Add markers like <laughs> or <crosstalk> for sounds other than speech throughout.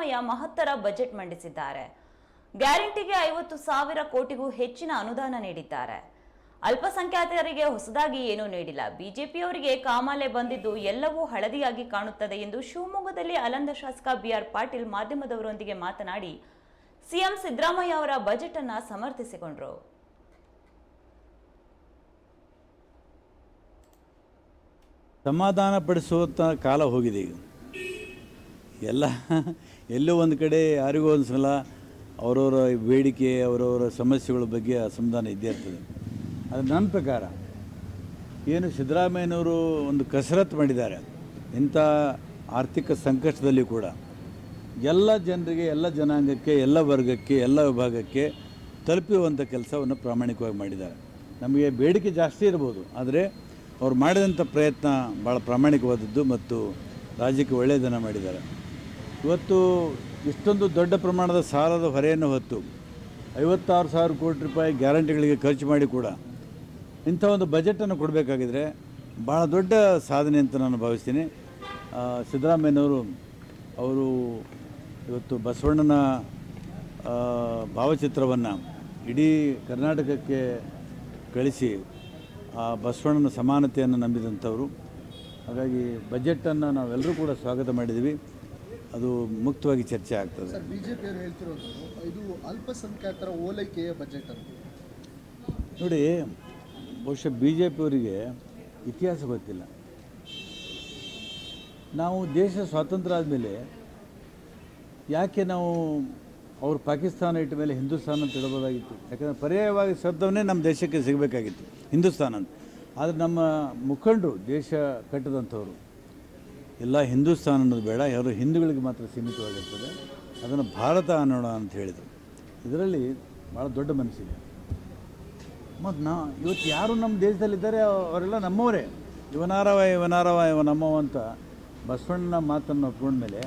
ಸಿದ್ದರಾಮಯ್ಯ ಮಹತ್ತರ ಬಜೆಟ್ ಮಂಡಿಸಿದ್ದಾರೆ. ಗ್ಯಾರಂಟಿಗೆ ಐವತ್ತು ಸಾವಿರ ಕೋಟಿಗೂ ಹೆಚ್ಚಿನ ಅನುದಾನ ನೀಡಿದ್ದಾರೆ. ಅಲ್ಪಸಂಖ್ಯಾತರಿಗೆ ಹೊಸದಾಗಿ ಏನೂ ನೀಡಿಲ್ಲ. ಬಿಜೆಪಿಯವರಿಗೆ ಕಾಮಾಲೆ ಬಂದಿದ್ದು ಎಲ್ಲವೂ ಹಳದಿಯಾಗಿ ಕಾಣುತ್ತದೆ ಎಂದು ಶಿವಮೊಗ್ಗದಲ್ಲಿ ಅಲಂದ ಶಾಸಕ ಬಿಆರ್ ಪಾಟೀಲ್ ಮಾಧ್ಯಮದವರೊಂದಿಗೆ ಮಾತನಾಡಿ, ಸಿಎಂ ಸಿದ್ದರಾಮಯ್ಯ ಅವರ ಬಜೆಟ್ ಅನ್ನ ಸಮರ್ಥಿಸಿಕೊಂಡರು. ಸಮಾಧಾನ ಪಡಿಸುವಂಥ ಕಾಲ ಹೋಗಿದೆ ಈಗ. ಎಲ್ಲ <laughs> ಎಲ್ಲೋ ಒಂದು ಕಡೆ ಯಾರಿಗೂ ಒಂದು ಸಲ ಅವರವರ ಬೇಡಿಕೆ, ಅವರವರ ಸಮಸ್ಯೆಗಳ ಬಗ್ಗೆ ಅಸಮಾಧಾನ ಇದ್ದೇ ಇರ್ತದೆ. ಅದು ನನ್ನ ಪ್ರಕಾರ. ಏನು ಸಿದ್ದರಾಮಯ್ಯನವರು ಒಂದು ಕಸರತ್ತು ಮಾಡಿದ್ದಾರೆ. ಇಂಥ ಆರ್ಥಿಕ ಸಂಕಷ್ಟದಲ್ಲಿ ಕೂಡ ಎಲ್ಲ ಜನರಿಗೆ, ಎಲ್ಲ ಜನಾಂಗಕ್ಕೆ, ಎಲ್ಲ ವರ್ಗಕ್ಕೆ, ಎಲ್ಲ ವಿಭಾಗಕ್ಕೆ ತಲುಪಿರುವಂಥ ಕೆಲಸವನ್ನು ಪ್ರಾಮಾಣಿಕವಾಗಿ ಮಾಡಿದ್ದಾರೆ. ನಮಗೆ ಬೇಡಿಕೆ ಜಾಸ್ತಿ ಇರ್ಬೋದು, ಆದರೆ ಅವ್ರು ಮಾಡಿದಂಥ ಪ್ರಯತ್ನ ಭಾಳ ಪ್ರಾಮಾಣಿಕವಾದದ್ದು ಮತ್ತು ರಾಜ್ಯಕ್ಕೆ ಒಳ್ಳೆಯದನ್ನು ಮಾಡಿದ್ದಾರೆ. ಇವತ್ತು ಇಷ್ಟೊಂದು ದೊಡ್ಡ ಪ್ರಮಾಣದ ಸಾಲದ ಹೊರೆಯನ್ನು ಹೊತ್ತು ಐವತ್ತಾರು ಸಾವಿರ ಕೋಟಿ ರೂಪಾಯಿ ಗ್ಯಾರಂಟಿಗಳಿಗೆ ಖರ್ಚು ಮಾಡಿ ಕೂಡ ಇಂಥ ಒಂದು ಬಜೆಟನ್ನು ಕೊಡಬೇಕಾಗಿದ್ರೆ ಭಾಳ ದೊಡ್ಡ ಸಾಧನೆ ಅಂತ ನಾನು ಭಾವಿಸ್ತೀನಿ. ಸಿದ್ದರಾಮಯ್ಯನವರು ಅವರು ಇವತ್ತು ಬಸವಣ್ಣನ ಭಾವಚಿತ್ರವನ್ನು ಇಡೀ ಕರ್ನಾಟಕಕ್ಕೆ ಕಳಿಸಿ ಆ ಬಸವಣ್ಣನ ಸಮಾನತೆಯನ್ನು ನಂಬಿದಂಥವರು. ಹಾಗಾಗಿ ಬಜೆಟನ್ನು ನಾವೆಲ್ಲರೂ ಕೂಡ ಸ್ವಾಗತ ಮಾಡಿದ್ದೀವಿ. ಅದು ಮುಕ್ತವಾಗಿ ಚರ್ಚೆ ಆಗ್ತದೆ. ಸರ್ ಬಿಜೆಪಿಯವರು ಹೇಳ್ತಿರೋದು ಇದು ಅಲ್ಪಸಂಖ್ಯಾತರ ಓಲೈಕೆಯ ಬಜೆಟ್ ಅಂತ. ನೋಡಿ ಬಹುಶಃ ಬಿ ಜೆ ಪಿಯವರಿಗೆ ಇತಿಹಾಸ ಗೊತ್ತಿಲ್ಲ. ನಾವು ದೇಶ ಸ್ವಾತಂತ್ರ್ಯ ಆದಮೇಲೆ ಯಾಕೆ ನಾವು ಅವರು ಪಾಕಿಸ್ತಾನ ಇಟ್ಟ ಮೇಲೆ ಹಿಂದೂಸ್ತಾನ ಅಂತ ಇಡಬಹುದಾಗಿತ್ತು ಯಾಕಂದರೆ ಪರ್ಯಾಯವಾಗಿ ಶಬ್ದವನ್ನೇ ನಮ್ಮ ದೇಶಕ್ಕೆ ಸಿಗಬೇಕಾಗಿತ್ತು ಹಿಂದೂಸ್ತಾನ ಅಂತ. ಆದರೆ ನಮ್ಮ ಮುಖಂಡರು ದೇಶ ಕಟ್ಟಿದಂಥವ್ರು ಎಲ್ಲ ಹಿಂದೂಸ್ತಾನ ಅನ್ನೋದು ಬೇಡ, ಯಾರು ಹಿಂದೂಗಳಿಗೆ ಮಾತ್ರ ಸೀಮಿತವಾಗಿರ್ತದೆ. ಅದನ್ನು ಭಾರತ ಅನ್ನೋಣ ಅಂತ ಹೇಳಿದರು. ಇದರಲ್ಲಿ ಭಾಳ ದೊಡ್ಡ ಮನಸ್ಸಿದೆ. ಮತ್ತು ನಾ ಇವತ್ತು ಯಾರು ನಮ್ಮ ದೇಶದಲ್ಲಿದ್ದಾರೆ, ಅವರೆಲ್ಲ ನಮ್ಮವರೇ. ಇವನಾರವ ಇವನಾರವ ಇವ ಅಂತ ಬಸವಣ್ಣನ ಮಾತನ್ನು ಒಪ್ಕೊಂಡ್ಮೇಲೆ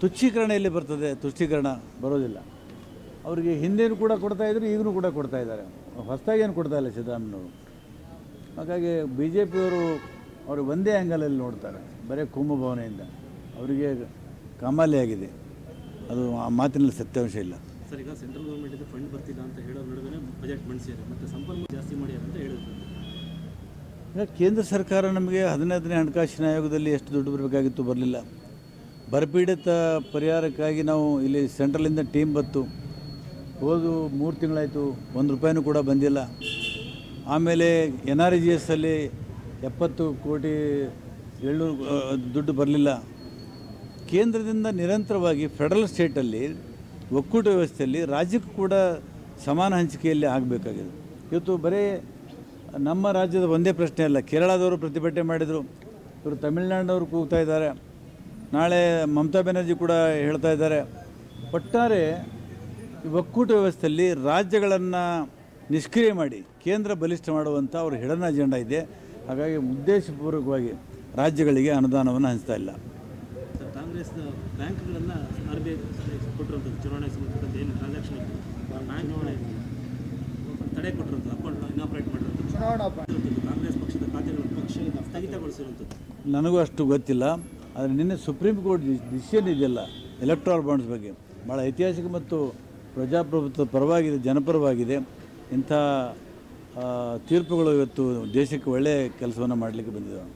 ತುಚ್ಛೀಕರಣ ಎಲ್ಲಿ ಬರ್ತದೆ ತುಷ್ಟೀಕರಣ ಬರೋದಿಲ್ಲ. ಅವರಿಗೆ ಹಿಂದೇನು ಕೂಡ ಕೊಡ್ತಾ ಇದ್ದರು ಈಗಲೂ ಕೂಡ ಕೊಡ್ತಾ ಇದ್ದಾರೆ. ಹೊಸದಾಗಿ ಏನು ಕೊಡ್ತಾ ಇಲ್ಲ ಸಿದ್ದರಾಮಯ್ಯವರು ಹಾಗಾಗಿ ಬಿ ಜೆ ಪಿಯವರು ಅವರು ಒಂದೇ ಆ್ಯಂಗಲಲ್ಲಿ ನೋಡ್ತಾರೆ. ಬರೀ ಕುಂಭಭವನೆಯಿಂದ ಅವರಿಗೆ ಕಾಮಾಲಿ ಆಗಿದೆ ಅದು ಆ ಮಾತಿನಲ್ಲಿ ಸತ್ಯಾಂಶ ಇಲ್ಲ. ಸರ್ ಈಗ ಸೆಂಟ್ರಲ್ ಗೌರ್ಮೆಂಟಿಂದ ಫಂಡ್ ಬರ್ತಿಲ್ಲ ಅಂತ ಹೇಳೋ ನಡುವೆ ಬಜೆಟ್ ಮಂಡಿಸಿದ್ದಾರೆ. ಮತ್ತು ಸಂಪನ್ಮೂಲ ಜಾಸ್ತಿ ಮಾಡ್ಯಾರ ಅಂತ ಹೇಳಿದ್ರು. ಈಗ ಕೇಂದ್ರ ಸರ್ಕಾರ ನಮಗೆ ಹದಿನೈದನೇ ಹಣಕಾಸಿನ ಆಯೋಗದಲ್ಲಿ ಎಷ್ಟು ದುಡ್ಡು ಬರಬೇಕಾಗಿತ್ತು ಬರಲಿಲ್ಲ. ಬರಪೀಡಿತ ಪರಿಹಾರಕ್ಕಾಗಿ ನಾವು ಇಲ್ಲಿ ಸೆಂಟ್ರಲಿಂದ ಟೀಮ್ ಬತ್ತು ಹೋದು ಮೂರು ತಿಂಗಳಾಯಿತು ಒಂದು ರೂಪಾಯಿನೂ ಕೂಡ ಬಂದಿಲ್ಲ. ಆಮೇಲೆ ಎನ್ ಆರ್ ಜಿ ಎಸ್ ಅಲ್ಲಿ ಎಪ್ಪತ್ತು ಕೋಟಿ ಏಳ್ನೂರು ದುಡ್ಡು ಬರಲಿಲ್ಲ. ಕೇಂದ್ರದಿಂದ ನಿರಂತರವಾಗಿ ಫೆಡರಲ್ ಸ್ಟೇಟಲ್ಲಿ ಒಕ್ಕೂಟ ವ್ಯವಸ್ಥೆಯಲ್ಲಿ ರಾಜ್ಯಕ್ಕೂ ಕೂಡ ಸಮಾನ ಹಂಚಿಕೆಯಲ್ಲಿ ಆಗಬೇಕಾಗಿದೆ. ಇವತ್ತು ಬರೀ ನಮ್ಮ ರಾಜ್ಯದ ಒಂದೇ ಪ್ರಶ್ನೆ ಅಲ್ಲ, ಕೇರಳದವರು ಪ್ರತಿಭಟನೆ ಮಾಡಿದರು, ಇವರು ತಮಿಳ್ನಾಡಿನವರು ಕೂಗ್ತಾ ಇದ್ದಾರೆ. ನಾಳೆ ಮಮತಾ ಬ್ಯಾನರ್ಜಿ ಕೂಡ ಹೇಳ್ತಾ ಇದ್ದಾರೆ. ಒಟ್ಟಾರೆ ಒಕ್ಕೂಟ ವ್ಯವಸ್ಥೆಯಲ್ಲಿ ರಾಜ್ಯಗಳನ್ನು ನಿಷ್ಕ್ರಿಯ ಮಾಡಿ, ಕೇಂದ್ರ ಬಲಿಷ್ಠ ಮಾಡುವಂಥ ಅವ್ರ ಹಿಡನ್ ಅಜೆಂಡಾ ಇದೆ. ಹಾಗಾಗಿ ಉದ್ದೇಶಪೂರ್ವಕವಾಗಿ ರಾಜ್ಯಗಳಿಗೆ ಅನುದಾನವನ್ನು ಹಂಚ್ತಾ ಇಲ್ಲ. ಕಾಂಗ್ರೆಸ್ ಬ್ಯಾಂಕ್ಗಳೆಲ್ಲ ಆರ್ ಬಿ ಐ ಚುನಾವಣೆಗೆ ಸಂಬಂಧಪಟ್ಟಂತೆ ಏನು ಟ್ರಾನ್ಸಾಕ್ಷನ್ ಚುನಾವಣೆ ತಡೆ ಕೊಟ್ಟಿರುವಂಥದ್ದು ಅಕೌಂಟ್ ಇನಾಪರೇಟ್ ಮಾಡಿರುವಂಥದ್ದು. ಚುನಾವಣಾ ಕಾಂಗ್ರೆಸ್ ಪಕ್ಷದ ಖಾತೆಗಳನ್ನು ಪಕ್ಷದ ಸ್ಥಗಿತಗೊಳಿಸಿರುವಂಥದ್ದು. ನನಗೂ ಅಷ್ಟು ಗೊತ್ತಿಲ್ಲ. ಆದರೆ ನಿನ್ನೆ ಸುಪ್ರೀಂ ಕೋರ್ಟ್ ಡಿಸಿಷನ್ ಇದೆಯಲ್ಲ ಎಲೆಕ್ಟ್ರಾಲ್ ಬಾಂಡ್ಸ್ ಬಗ್ಗೆ. ಭಾಳ ಐತಿಹಾಸಿಕ ಮತ್ತು ಪ್ರಜಾಪ್ರಭುತ್ವದ ಪರವಾಗಿದೆ ಜನಪರವಾಗಿದೆ. ಇಂಥ ತೀರ್ಪುಗಳು ಇವತ್ತು ದೇಶಕ್ಕೆ ಒಳ್ಳೆಯ ಕೆಲಸವನ್ನು ಮಾಡಲಿಕ್ಕೆ ಬಂದಿದ್ದಾವೆ.